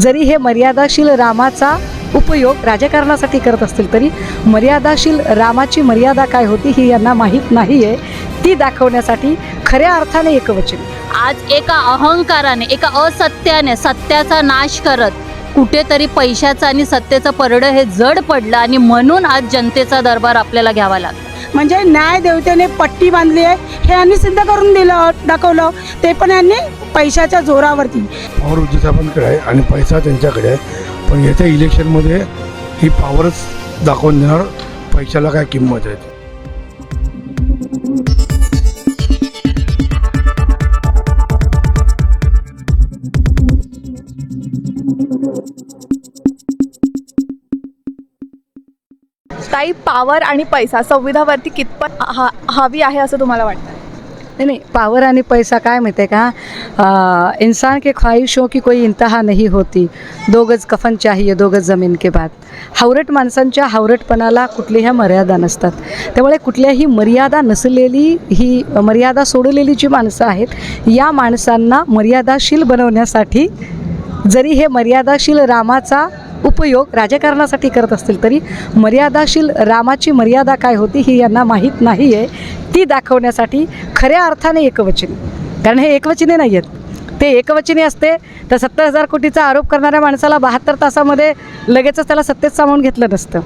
जरी हे मर्यादाशील रामाचा उपयोग राजकारणासाठी करत असतील तरी मर्यादाशील रामाची मर्यादा काय होती ही यांना माहीत नाही आहे ती दाखवण्यासाठी खऱ्या अर्थाने एकवचन. आज एका अहंकाराने एका असत्याने सत्याचा नाश करत कुठेतरी पैशाचं आणि सत्तेचं परडं हे जड पडलं आणि म्हणून आज जनतेचा दरबार आपल्याला घ्यावा लागला. म्हणजे न्याय देवतेने पट्टी बांधली आहे. हे यांनी सिद्ध करून दिलं दाखवलं. ते पण यांनी पैशाच्या जोरावरती. पॉवर उद्योग साहेबांकडे आहे आणि पैसा त्यांच्याकडे आहे. पण येत्या इलेक्शनमध्ये ही पॉवरच दाखवून देणार. पैशाला काय किंमत आहे ताई पावर आणि पैसा संविधावरती कितपत हा हवी आहे असं तुम्हाला वाटतं? नहीं नहीं पावर आणि पैसा काय माहिती आहे का? इन्सान इंसान के ख्वाहिशों की कोई इंतहा नहीं होती. दो गज कफन चाहिए दो गज जमीन के बाद. हावरट माणसांच्या हावरटपणाला कुठल्याही मर्यादा नसतात. त्यामुळे कुठल्याही मर्यादा नसलेली ही मर्यादा सोडलेली जी माणसं आहेत या माणसांना मर्यादाशील बनवण्यासाठी जरी हे मर्यादाशील रामाचा उपयोग राजकारणासाठी करत असतील तरी मर्यादाशील रामाची मर्यादा काय होती ही यांना माहीत नाही आहे ती दाखवण्यासाठी खऱ्या अर्थाने एकवचनी. कारण हे एकवचने नाही आहेत ते एकवचनी असते तर सत्तर हजार कोटीचा आरोप करणाऱ्या माणसाला बहात्तर तासामध्ये लगेचच त्याला सत्तेत सामावून घेतलं नसतं.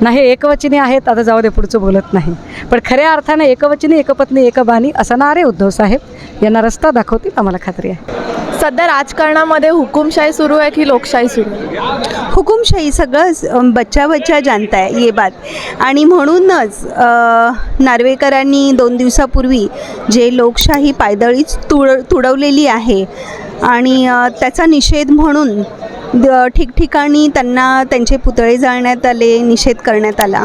नाही हे एकवचनी आहेत आता जाऊ दे पुढचं बोलत नाही. पण खऱ्या अर्थाने एकवचनी एकपत्नी एकबानी एकबाणी नारे उद्धव साहेब. यांना रस्ता दाखवतील आम्हाला खात्री आहे. सध्या राजकारणामध्ये हुकुमशाही सुरू आहे की लोकशाही सुरू आहे? हुकुमशाही सगळं बच्चा बच्चा जानता है ये बात. आणि म्हणूनच अ, नार्वेकरांनी दोन दिवसापूर्वी जे लोकशाही पायदळीच तुड तुडवलेली आहे आणि अ, त्याचा निषेध म्हणून ठिकठिकाणी त्यांना त्यांचे पुतळे जाळण्यात आले निषेध करण्यात आला.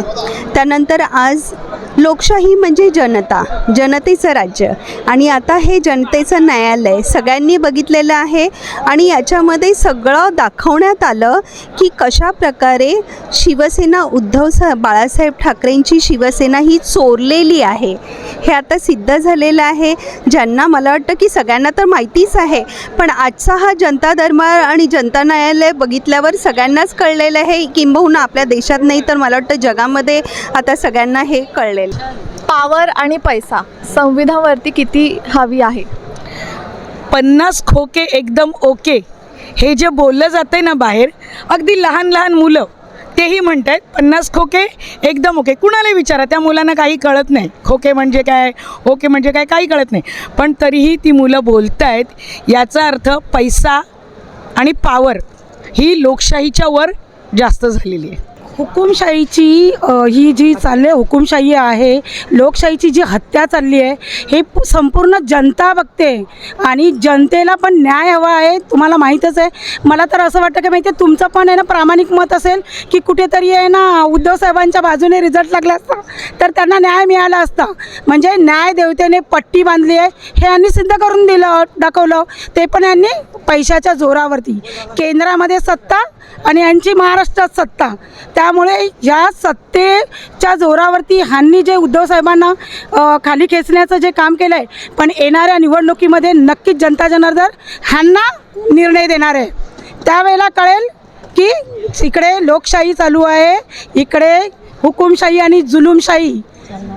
त्यानंतर आज लोकशाही म्हणजे जनता जनतेचं राज्य. आणि आता हे जनतेचं न्यायालय सगळ्यांनी बघितलेलं आहे आणि याच्यामध्ये सगळं दाखवण्यात आलं की कशा प्रकारे शिवसेना उद्धव सा बाळासाहेब ठाकरेंची शिवसेना ही चोरलेली आहे. हे आता सिद्ध झालेलं आहे. ज्यांना मला वाटतं की सगळ्यांना तर माहितीच आहे. पण आजचा हा जनता दरबार आणि जनता न्यायालय बघितल्यावर सगळ्यांनाच कळलेलं आहे. किंबहुना आपल्या देशात नाही तर मला वाटतं जगामध्ये आता सगळ्यांना हे कळलेलं. पावर आणि पैसा संविधानावरती किती हवी आहे? पन्नास खोके एकदम ओके. हे जे बोललं जाते ना बाहेर अगदी लहान लहान मुलं तेही म्हणत आहेत पन्नास खोके एकदम ओके. कुणालाही विचारा त्या मुलांना काही कळत नाही. खोके म्हणजे काय? ओके म्हणजे काय? काही कळत नाही. पण तरीही ती मुलं बोलत आहेत याचा अर्थ पैसा आणि पावर ही लोकशाहीच्या वर जास्त झालेली आहे. हुकुमशाहीची ही जी चालली आहे हुकुमशाही आहे लोकशाहीची जी हत्या चालली आहे हे संपूर्ण जनता बघते आणि जनतेला पण न्याय हवा आहे तुम्हाला माहीतच आहे. मला तर असं वाटतं की माहिती आहे तुमचं पण आहे ना प्रामाणिक मत असेल की कुठेतरी आहे ना उद्धव साहेबांच्या बाजूने रिझल्ट लागला असता तर त्यांना न्याय मिळाला असता. म्हणजे न्याय देवतेने पट्टी बांधली आहे हे यांनी सिद्ध करून दिलं दाखवलं. ते पण यांनी पैशाच्या जोरावरती. केंद्रामध्ये सत्ता आणि यांची महाराष्ट्रात सत्ता. त्यामुळे ह्या सत्तेच्या जोरावरती ह्यांनी जे उद्धव साहेबांना खाली खेचण्याचं जे काम केलं आहे पण येणाऱ्या निवडणुकीमध्ये नक्कीच जनता जनार्दन ह्यांना निर्णय देणार. आहे त्यावेळेला कळेल की इकडे लोकशाही चालू आहे इकडे हुकुमशाही आणि जुलूमशाही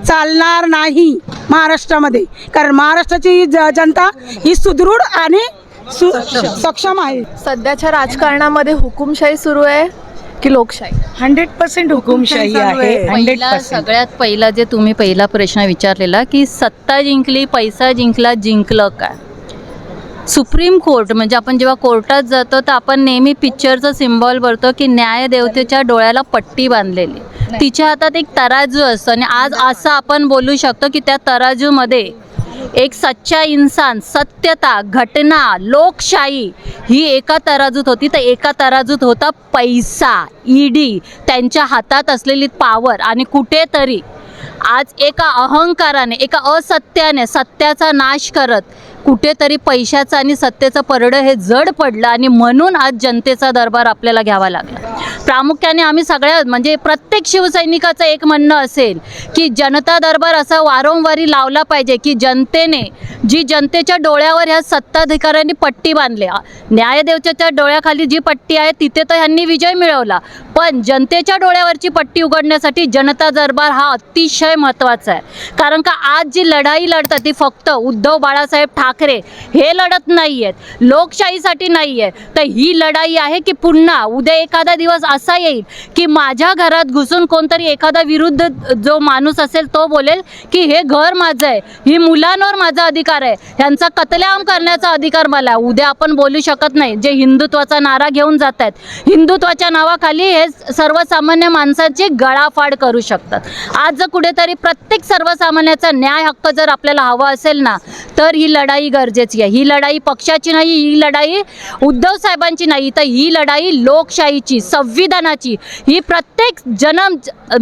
चालणार नाही महाराष्ट्रामध्ये. कारण महाराष्ट्राची ज जनता ही सुदृढ आणि सु सक्षम आहे. सध्याच्या राजकारणामध्ये हुकुमशाही सुरू आहे. की लोकशाही. हंड्रेड पर्सेंट हुकुमशाही आहे. हंड्रेड पहिला पर्सेंट. सगळ्यात पहिला जे तुम्ही पहिला प्रश्न विचारलेला की सत्ता जिंकली पैसा जिंकला जिंकलं काय सुप्रीम कोर्ट म्हणजे आपण जेव्हा कोर्टात जातो तर आपण नेहमी पिक्चरचं सिम्बॉल भरतो की न्यायदेवतेच्या डोळ्याला पट्टी बांधलेली. तिच्या हातात एक तराजू असतं आणि आज असं आपण बोलू शकतो की त्या तराजूमध्ये एक सच्चा इन्सान सत्यता घटना लोकशाही ही एका तराजूत होती. तर एका तराजूत होता पैसा ईडी त्यांच्या हातात असलेली पावर आणि कुठेतरी आज एका अहंकाराने एका असत्याने सत्याचा नाश करत कुठेतरी पैशाचं आणि सत्तेचं परडं हे जड पडलं आणि म्हणून आज जनतेचा दरबार आपल्याला घ्यावा लागला. प्रामुख्याने आम्ही सगळ्या म्हणजे प्रत्येक शिवसैनिकाचं एक म्हणणं असेल की जनता दरबार असा वारंवारी लावला पाहिजे की जनतेने जी जनतेच्या डोळ्यावर ह्या सत्ताधिकाऱ्यांनी पट्टी बांधली. आ- न्यायदेवतेच्या डोळ्याखाली जी पट्टी आहे तिथे तर ह्यांनी विजय मिळवला. पण जनतेच्या डोळ्यावरची पट्टी उघडण्यासाठी जनता दरबार हा अतिशय महत्त्वाचा आहे. कारण का आज जी लढाई लढतात ती फक्त उद्धव बाळासाहेब ठाकरे हे लढत नाही आहेत लोकशाहीसाठी नाही आहे तर ही लढाई आहे की पुन्हा उद्या एखादा दिवस असा येईल की माझ्या घरात घुसून कोणतरी एखादा विरुद्ध जो माणूस असेल तो बोलेल की हे घर माझं आहे ही मुलांवर माझा अधिकार आहे ह्यांचा कतलेआम करण्याचा अधिकार मला आहे. उद्या आपण बोलू शकत नाही जे हिंदुत्वाचा नारा घेऊन जात आहेत. हिंदुत्वाच्या नावाखाली हे सर्वसामान्य माणसाचे गळाफाड करू शकतात. आज जर कुठेतरी प्रत्येक सर्वसामान्याचा न्याय हक्क जर आपल्याला हवा असेल ना तर ही लढाई गरजेची आहे. ही लढाई पक्षाची नाही ही लढाई उद्धव साहेबांची नाही. तर ही लढाई लोकशाहीची संविधानाची. ही प्रत्येक जनम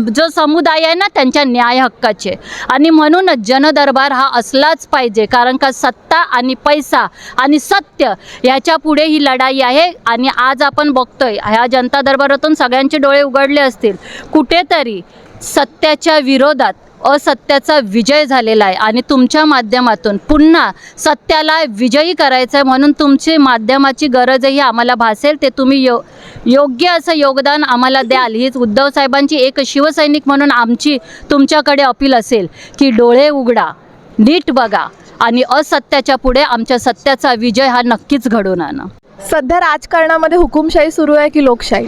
जो समुदाय आहे ना त्यांच्या न्याय हक्काची आणि म्हणूनच जनदरबार हा असलाच पाहिजे. कारण का सत्ता आणि पैसा आणि सत्य याच्यापुढे ही लढाई आहे. आणि आज आपण बघतोय ह्या जनता दरबारातून सगळ्यांचे डोळे उघडले असतील. कुठेतरी सत्याच्या विरोधात असत्याचा विजय झालेला आहे. आणि तुमच्या माध्यमातून पुन्हा सत्याला विजयी करायचं आहे म्हणून तुमची माध्यमाची गरजही आम्हाला भासेल. ते तुम्ही यो योग्य असं योगदान आम्हाला द्याल. हीच उद्धव साहेबांची एक शिवसैनिक म्हणून आमची तुमच्याकडे अपील असेल की डोळे उघडा नीट बघा आणि असत्याच्या पुढे आमच्या सत्याचा विजय हा नक्कीच घडून आणा. सध्या राजकारणामध्ये हुकुमशाही सुरू आहे की लोकशाही?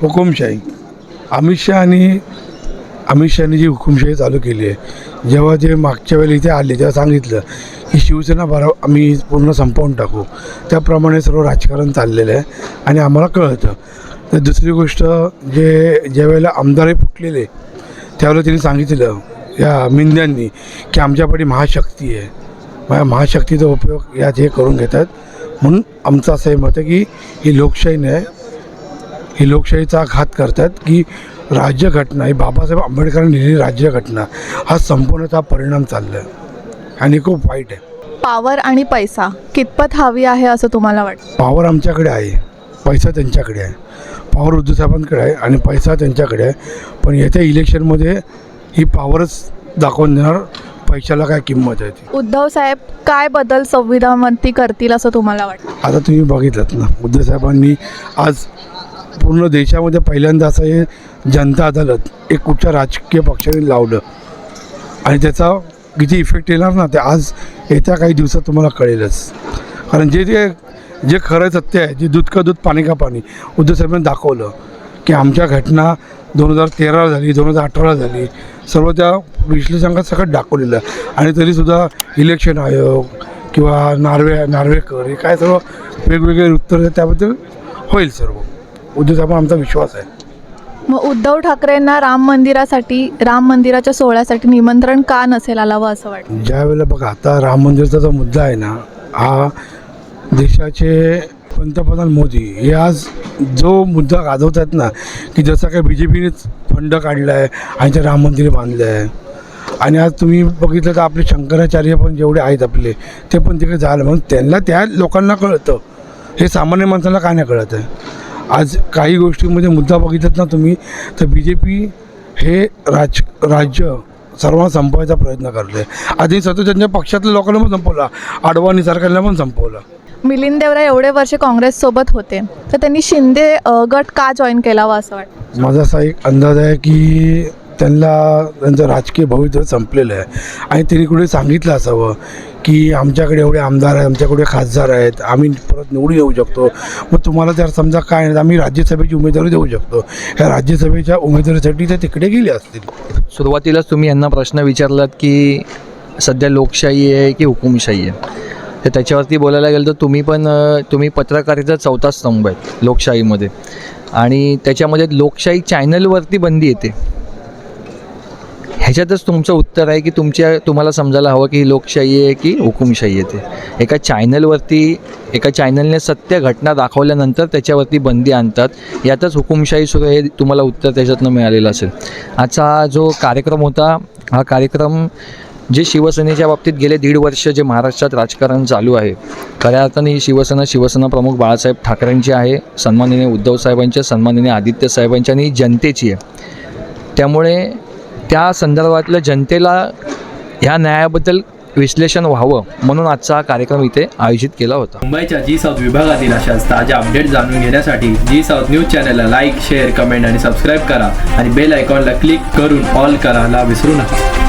हुकुमशाही. अमित शहा आणि अमित शहानी जी हुकुमशाही चालू केली आहे. जेव्हा जे मागच्या वेळेला इथे आले तेव्हा सांगितलं की शिवसेना बरा आम्ही पूर्ण संपवून टाकू. त्याप्रमाणे सर्व राजकारण चाललेलं आहे आणि आम्हाला कळतं. तर दुसरी गोष्ट जे ज्या वेळेला आमदारही फुटलेले त्यावेळेला त्यांनी सांगितलं या मिंद्यांनी की आमच्याकडे महाशक्ती आहे. मग महाशक्तीचा उपयोग यात हे करून घेतात. म्हणून आमचं असं हे मत आहे की ही लोकशाही नाही ही लोकशाहीचा घात करतात की राज्यघटना ही बाबासाहेब आंबेडकरांनी लिहिलेली राज्यघटना हा संपवण्याचा परिणाम चालला आहे आणि खूप वाईट आहे. पावर आणि पैसा कितपत हवी आहे असं तुम्हाला वाटतं? पॉवर आमच्याकडे आहे पैसा त्यांच्याकडे आहे. पॉवर उद्धवसाहेबांकडे आहे आणि पैसा त्यांच्याकडे आहे. पण येत्या इलेक्शनमध्ये ही पॉवरच दाखवून देणार पैशाला काय किंमत आहे ती. उद्धव साहेब काय बदल संविधानावरती करतील असं तुम्हाला वाटतं? आता तुम्ही बघितलं ना उद्धवसाहेबांनी आज पूर्ण देशामध्ये पहिल्यांदा असं हे जनता अदालत एक कुठच्या राजकीय पक्षाने लावलं. आणि त्याचा किती इफेक्ट येणार ना ते आज येत्या काही दिवसात तुम्हाला कळेलच. कारण जे जे जे खरं सत्य आहे जे दूध का दूध पाणी का पाणी उद्धवसाहेबांनी दाखवलं की आमच्या घटना दोन हजार तेराला झाली दोन हजार अठराला झाली सर्व त्या विश्लेषकात सगळं दाखवलेलं आणि तरीसुद्धा इलेक्शन आयोग किंवा नार्वे नार्वेकर हे काय सर्व वेगवेगळे उत्तर त्याबद्दल होईल सर्व. उद्धवसाहेबांना आमचा विश्वास आहे. मग उद्धव ठाकरेंना राम मंदिरासाठी राम मंदिराच्या सोहळ्यासाठी निमंत्रण का नसेल आलावं असं वाटतं? ज्या वेळेला बघा आता राम मंदिरचा जो मुद्दा आहे ना हा देशाचे पंतप्रधान मोदी हे आज जो मुद्दा गाजवतात ना की जसं काय बी जे पीनेच फंड काढला आहे आणि ते राम मंदिर बांधलं आहे आणि आज तुम्ही बघितलं तर आपले शंकराचार्य पण जेवढे आहेत आपले ते पण तिकडे झालं. म्हणून त्यांना त्या लोकांना कळतं. हे सामान्य माणसांना काय नाही कळत आहे? आज काही गोष्टींमध्ये मुद्दा बघितलात ना तुम्ही तर बी जे पी हे राज राज्य सर्वांना संपवायचा प्रयत्न करते आधी सतत त्यांच्या पक्षातल्या लोकांना पण संपवला. आडवाणी सरकारला पण संपवलं. मिलिंद देवरा एवढे वर्ष काँग्रेससोबत होते तर त्यांनी शिंदे गट का जॉईन केलावा असं वाटतं? माझा असा एक अंदाज आहे की त्यांना त्यांचं राजकीय भवितव्य संपलेलं आहे. आणि त्यांनी कुठे सांगितलं असावं की आमच्याकडे एवढे आमदार आहेत आमच्याकडे खासदार आहेत आम्ही परत निवडून येऊ शकतो. मग तुम्हाला जर समजा काय नाही तर आम्ही राज्यसभेची उमेदवारी देऊ शकतो. ह्या राज्यसभेच्या उमेदवारीसाठी ते तिकडे गेले असतील. सुरुवातीलाच तुम्ही यांना प्रश्न विचारलात की सध्या लोकशाही आहे की हुकुमशाही आहे? तर त्याच्यावरती बोलायला गेलं तर तुम्ही पण तुम्ही पत्रकारिता चौथा स्तंभ आहेत लोकशाहीमध्ये. आणि त्याच्यामध्ये लोकशाही चॅनलवरती बंदी येते. ह्याच्यातच तुमचं उत्तर आहे की तुमच्या तुम्हाला समजायला हवं की ही लोकशाही आहे की हुकुमशाही येते एका चॅनलवरती एका चॅनलने सत्य घटना दाखवल्यानंतर त्याच्यावरती बंदी आणतात. यातच हुकुमशाही सुरू हे तुम्हाला उत्तर त्याच्यातनं मिळालेलं असेल. आजचा हा जो कार्यक्रम होता हा कार्यक्रम जे शिवसेनेच्या बाबतीत गेले दीड वर्ष जे महाराष्ट्रात राजकारण चालू आहे खऱ्या अर्थाने ही शिवसेना शिवसेना प्रमुख बाळासाहेब ठाकरेंची आहे सन्माननीय उद्धव साहेबांच्या सन्माननीय आदित्य साहेबांच्या आणि जनतेची आहे. त्यामुळे त्या संदर्भातलं जनतेला ह्या न्यायाबद्दल विश्लेषण व्हावं म्हणून आजचा हा कार्यक्रम इथे आयोजित केला होता. मुंबईच्या जी साऊथ विभागातील अशाच ताज्या अपडेट जाणून घेण्यासाठी जी साऊथ न्यूज चॅनलला लाईक शेअर कमेंट आणि सबस्क्राईब करा आणि बेल आयकॉनला क्लिक करून ऑल करायला विसरू नका.